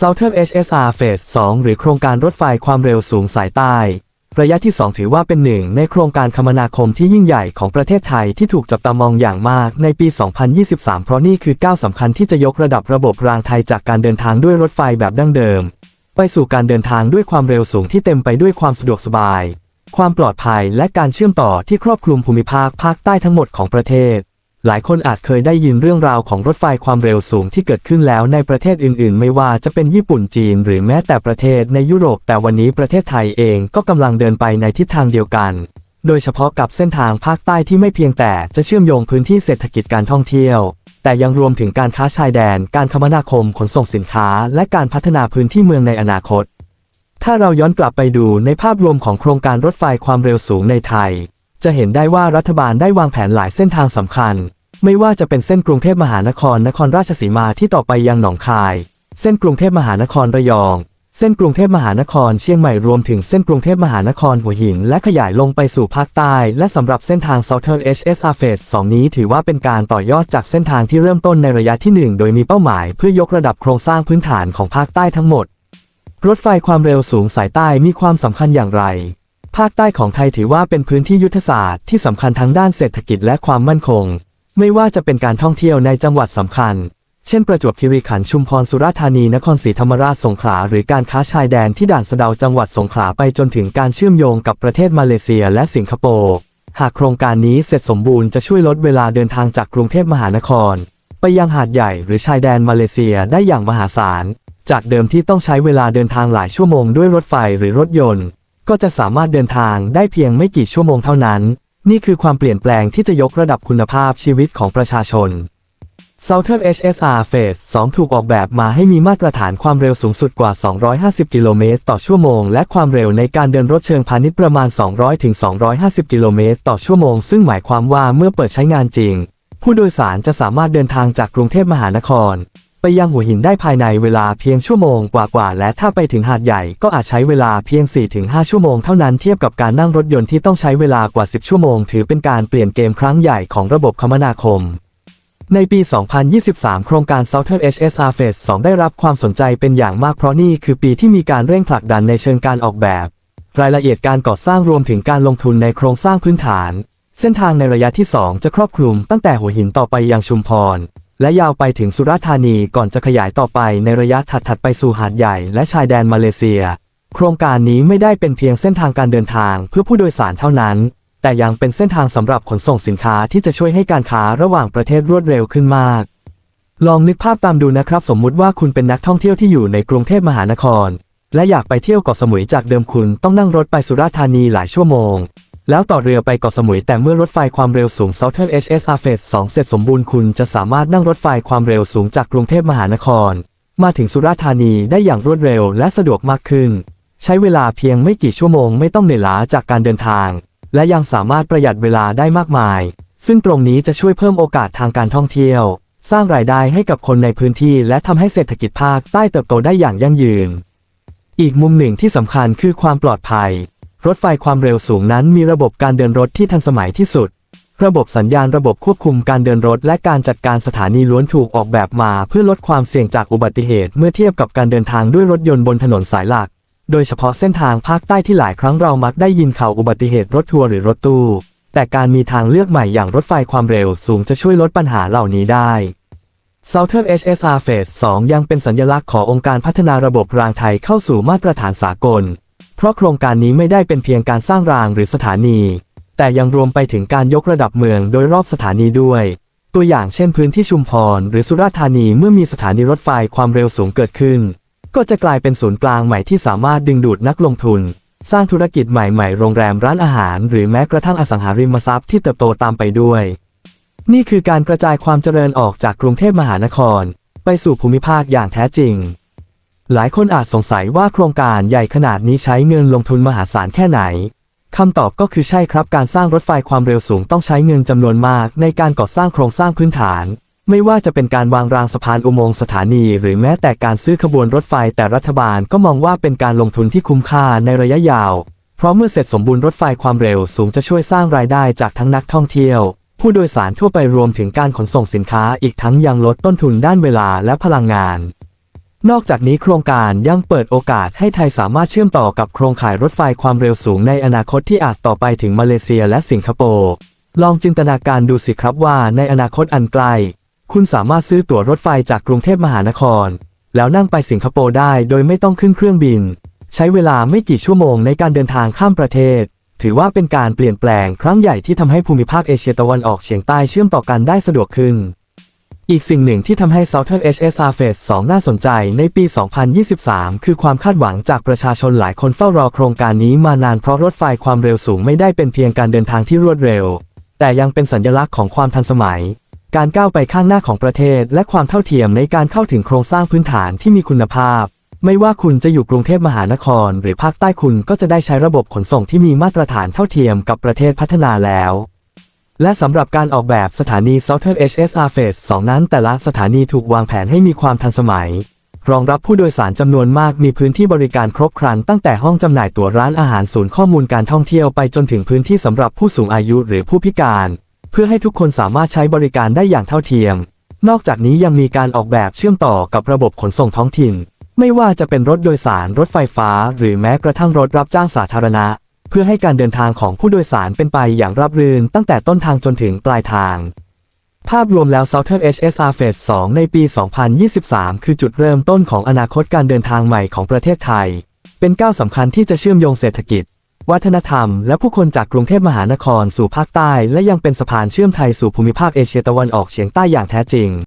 Southern HSR Phase 2 หรือโครงการรถไฟความเร็วสูงสายใต้ ระยะที่ 2 ถือว่าเป็นหนึ่งในโครงการคมนาคมที่ยิ่งใหญ่ของประเทศไทยที่ถูกจับตามองอย่างมากในปี 2023 เพราะนี่คือก้าวสำคัญที่จะยกระดับระบบรางไทยจากการเดินทางด้วยรถไฟแบบดั้งเดิม ไปสู่การเดินทางด้วยความเร็วสูงที่เต็มไปด้วยความสะดวกสบาย ความปลอดภัยและการเชื่อมต่อที่ครอบคลุมภูมิภาคภาคใต้ทั้งหมดของประเทศ หลายคนอาจเคยได้ยินเรื่องราวของรถไฟความเร็วสูงที่เกิดขึ้นแล้วในประเทศอื่น ๆ ไม่ว่าจะเป็นญี่ปุ่นจีน หรือแม้แต่ประเทศในยุโรป แต่วันนี้ประเทศไทยเองก็กำลังเดินไปในทิศทางเดียวกัน โดยเฉพาะกับเส้นทางภาคใต้ที่ไม่เพียงแต่จะเชื่อมโยงพื้นที่เศรษฐกิจการท่องเที่ยว แต่ยังรวมถึงการค้าชายแดน การคมนาคมขนส่งสินค้า และการพัฒนาพื้นที่เมืองในอนาคต ถ้าเราย้อนกลับไปดูในภาพรวมของโครงการรถไฟความเร็วสูงในไทย จะเห็นได้ว่ารัฐบาลได้วางแผนหลายเส้นทางสำคัญ ไม่ว่าจะเป็นเส้นกรุงเทพมหานครนครราชสีมาที่ต่อไปยังหนองคาย เส้นกรุงเทพมหานครระยอง เส้นกรุงเทพมหานครเชียงใหม่รวมถึงเส้นกรุงเทพมหานครหัวหิน และขยายลงไปสู่ภาคใต้ และสำหรับเส้นทาง Southern HSR Phase 2 นี้ถือว่าเป็นการต่อยอดจากเส้นทางที่เริ่มต้นในระยะที่ 1 โดยมีเป้าหมายเพื่อยกระดับโครงสร้างพื้นฐานของภาคใต้ทั้งหมด รถไฟความเร็วสูงสายใต้มีความสำคัญอย่างไรภาคใต้ของไทยถือว่าเป็นพื้นที่ยุทธศาสตร์ที่สำคัญทั้งด้านเศรษฐกิจและความมั่นคง ไม่ว่าจะเป็นการท่องเที่ยวในจังหวัดสำคัญ เช่นประจวบคีรีขันธ์ชุมพรสุราษฎร์ธานีนครศรีธรรมราชสงขลาหรือการค้าชายแดนที่ด่านสะเดาจังหวัดสงขลาไปจนถึงการเชื่อมโยงกับประเทศมาเลเซียและสิงคโปร์หากโครงการนี้เสร็จสมบูรณ์จะช่วยลดเวลาเดินทางจากกรุงเทพมหานคร ไปยังหาดใหญ่หรือชายแดนมาเลเซียได้อย่างมหาศาล จากเดิมที่ต้องใช้เวลาเดินทางหลายชั่วโมงด้วยรถไฟหรือรถยนต์ ก็จะสามารถเดินทางได้เพียงไม่กี่ชั่วโมงเท่านั้น นี่คือความเปลี่ยนแปลงที่จะยกระดับคุณภาพชีวิตของประชาชน Southern HSR Phase 2 ถูกออกแบบมาให้มีมาตรฐานความเร็วสูงสุดกว่า 250 กิโลเมตรต่อชั่วโมง และความเร็วในการเดินรถเชิงพาณิชย์ประมาณ 200ถึง250 กิโลเมตรต่อชั่วโมง ซึ่งหมายความว่าเมื่อเปิดใช้งานจริง ผู้โดยสารจะสามารถเดินทางจากกรุงเทพมหานคร ไปยังหัวหินได้ภายในเวลาเพียงชั่วโมงกว่าๆและถ้าไปถึงหาดใหญ่ก็อาจใช้เวลาเพียง 4-5 ชั่วโมงเท่านั้นเทียบกับการนั่งรถยนต์ที่ต้องใช้เวลากว่า 10 ชั่วโมง ถือเป็นการเปลี่ยนเกมครั้งใหญ่ของระบบคมนาคมในปี 2023 โครงการ Southern HSR Phase 2 ได้รับความสนใจเป็นอย่างมากเพราะนี่คือปีที่มีการเร่งผลักดันในเชิงการออกแบบ รายละเอียดการก่อสร้างรวมถึงการลงทุนในโครงสร้างพื้นฐาน เส้นทางในระยะที่ 2 จะครอบคลุมตั้งแต่หัวหินต่อไปยังชุมพร และยาวไปถึงสุราษฎร์ธานีก่อนจะขยายต่อไปในระยะถัดๆไปสู่หาดใหญ่และชายแดนมาเลเซีย โครงการนี้ไม่ได้เป็นเพียงเส้นทางการเดินทางเพื่อผู้โดยสารเท่านั้น แต่ยังเป็นเส้นทางสำหรับขนส่งสินค้าที่จะช่วยให้การค้าระหว่างประเทศรวดเร็วขึ้นมาก ลองนึกภาพตามดูนะครับ สมมุติว่าคุณเป็นนักท่องเที่ยวที่อยู่ในกรุงเทพมหานคร และอยากไปเที่ยวเกาะสมุยจากเดิมคุณต้องนั่งรถไปสุราษฎร์ธานีหลายชั่วโมง แล้วต่อเรือไปเกาะสมุยแต่เมื่อรถไฟความเร็วสูง Southern HSR Phase 2 เสร็จสมบูรณ์คุณจะสามารถนั่งรถไฟความเร็วสูงจากกรุงเทพมหานคร มาถึงสุราษฎร์ธานีได้อย่างรวดเร็วและสะดวกมากขึ้น ใช้เวลาเพียงไม่กี่ชั่วโมงไม่ต้องเหนื่อยล้าจากการเดินทาง และยังสามารถประหยัดเวลาได้มากมาย ซึ่งตรงนี้จะช่วยเพิ่มโอกาสทางการท่องเที่ยว สร้างรายได้ให้กับคนในพื้นที่ และทำให้เศรษฐกิจภาคใต้เติบโตได้อย่างยั่งยืน อีกมุมหนึ่งที่สำคัญคือความปลอดภัย รถไฟความเร็วสูงนั้นมีระบบการเดินรถที่ทันสมัยที่สุด ระบบสัญญาณระบบควบคุมการเดินรถและการจัดการสถานีล้วนถูกออกแบบมาเพื่อลดความเสี่ยงจากอุบัติเหตุเมื่อเทียบกับการเดินทางด้วยรถยนต์บนถนนสายหลัก โดยเฉพาะเส้นทางภาคใต้ที่หลายครั้งเรามักได้ยินข่าวอุบัติเหตุรถทัวร์หรือรถตู้ แต่การมีทางเลือกใหม่อย่างรถไฟความเร็วสูงจะช่วยลดปัญหาเหล่านี้ได้ Southern HSR Phase 2 ยังเป็นสัญลักษณ์ขององค์การพัฒนาระบบรางไทยเข้าสู่มาตรฐานสากล เพราะโครงการนี้ไม่ได้เป็นเพียงการสร้างรางหรือสถานี แต่ยังรวมไปถึงการยกระดับเมืองโดยรอบสถานีด้วย ตัวอย่างเช่นพื้นที่ชุมพรหรือสุราษฎร์ธานีเมื่อมีสถานีรถไฟความเร็วสูงเกิดขึ้น ก็จะกลายเป็นศูนย์กลางใหม่ที่สามารถดึงดูดนักลงทุน สร้างธุรกิจใหม่ๆ โรงแรมร้านอาหาร หรือแม้กระทั่งอสังหาริมทรัพย์ที่เติบโตตามไปด้วย นี่คือการกระจายความเจริญออกจากกรุงเทพมหานคร ไปสู่ภูมิภาคอย่างแท้จริง หลายคนอาจสงสัยว่าโครงการใหญ่ขนาดนี้ใช้เงินลงทุนมหาศาลแค่ไหน คำตอบก็คือใช่ครับการสร้างรถไฟความเร็วสูงต้องใช้เงินจำนวนมากในการก่อสร้างโครงสร้างพื้นฐาน ไม่ว่าจะเป็นการวางรางสะพานอุโมงค์สถานี หรือแม้แต่การซื้อขบวนรถไฟแต่รัฐบาลก็มองว่าเป็นการลงทุนที่คุ้มค่าในระยะยาว เพราะเมื่อเสร็จสมบูรณ์รถไฟความเร็วสูงจะช่วยสร้างรายได้จากทั้งนักท่องเที่ยว ผู้โดยสารทั่วไปรวมถึงการขนส่งสินค้าอีกทั้งยังลดต้นทุนด้านเวลาและพลังงาน นอกจากนี้โครงการยังเปิดโอกาสให้ไทยสามารถเชื่อมต่อกับโครงข่ายรถไฟความเร็วสูงในอนาคตที่อาจต่อไปถึงมาเลเซียและสิงคโปร์ ลองจินตนาการดูสิครับว่าในอนาคตอันไกล คุณสามารถซื้อตั๋วรถไฟจากกรุงเทพมหานคร แล้วนั่งไปสิงคโปร์ได้โดยไม่ต้องขึ้นเครื่องบิน ใช้เวลาไม่กี่ชั่วโมงในการเดินทางข้ามประเทศ ถือว่าเป็นการเปลี่ยนแปลงครั้งใหญ่ที่ทำให้ภูมิภาคเอเชียตะวันออกเฉียงใต้เชื่อมต่อกันได้สะดวกขึ้น อีกสิ่งหนึ่งที่ทำให้ Southern HSR Phase 2 น่าสนใจในปี 2023 คือความคาดหวังจากประชาชนหลายคนเฝ้ารอโครงการนี้มานานเพราะรถไฟความเร็วสูงไม่ได้เป็นเพียงการเดินทางที่รวดเร็ว แต่ยังเป็นสัญลักษณ์ของความทันสมัย การก้าวไปข้างหน้าของประเทศ และความเท่าเทียมในการเข้าถึงโครงสร้างพื้นฐานที่มีคุณภาพ ไม่ว่าคุณจะอยู่กรุงเทพมหานคร หรือภาคใต้คุณก็จะได้ใช้ระบบขนส่งที่มีมาตรฐานเท่าเทียมกับประเทศพัฒนาแล้ว และสำหรับการออกแบบสถานี Southern HSR Phase 2 นั้นแต่ละสถานีถูกวางแผนให้มีความทันสมัย รองรับผู้โดยสารจำนวนมากมีพื้นที่บริการครบครันตั้งแต่ห้องจำหน่ายตั๋วร้านอาหารศูนย์ข้อมูลการท่องเที่ยวไปจนถึงพื้นที่สำหรับผู้สูงอายุหรือผู้พิการ เพื่อให้ทุกคนสามารถใช้บริการได้อย่างเท่าเทียม นอกจากนี้ยังมีการออกแบบเชื่อมต่อกับระบบขนส่งท้องถิ่น ไม่ว่าจะเป็นรถโดยสารรถไฟฟ้า หรือแม้กระทั่งรถรับจ้างสาธารณะ เพื่อให้การเดินทางของผู้โดยสารเป็นไปอย่างราบรื่นตั้งแต่ต้นทางจนถึงปลายทาง ภาพรวมแล้ว Southern HSR Phase 2 ในปี 2023 คือจุดเริ่มต้นของอนาคตการเดินทางใหม่ของประเทศไทย เป็นก้าวสำคัญที่จะเชื่อมโยงเศรษฐกิจ วัฒนธรรม และผู้คนจากกรุงเทพมหานครสู่ภาคใต้ และยังเป็นสะพานเชื่อมไทยสู่ภูมิภาคเอเชียตะวันออกเฉียงใต้อย่างแท้จริง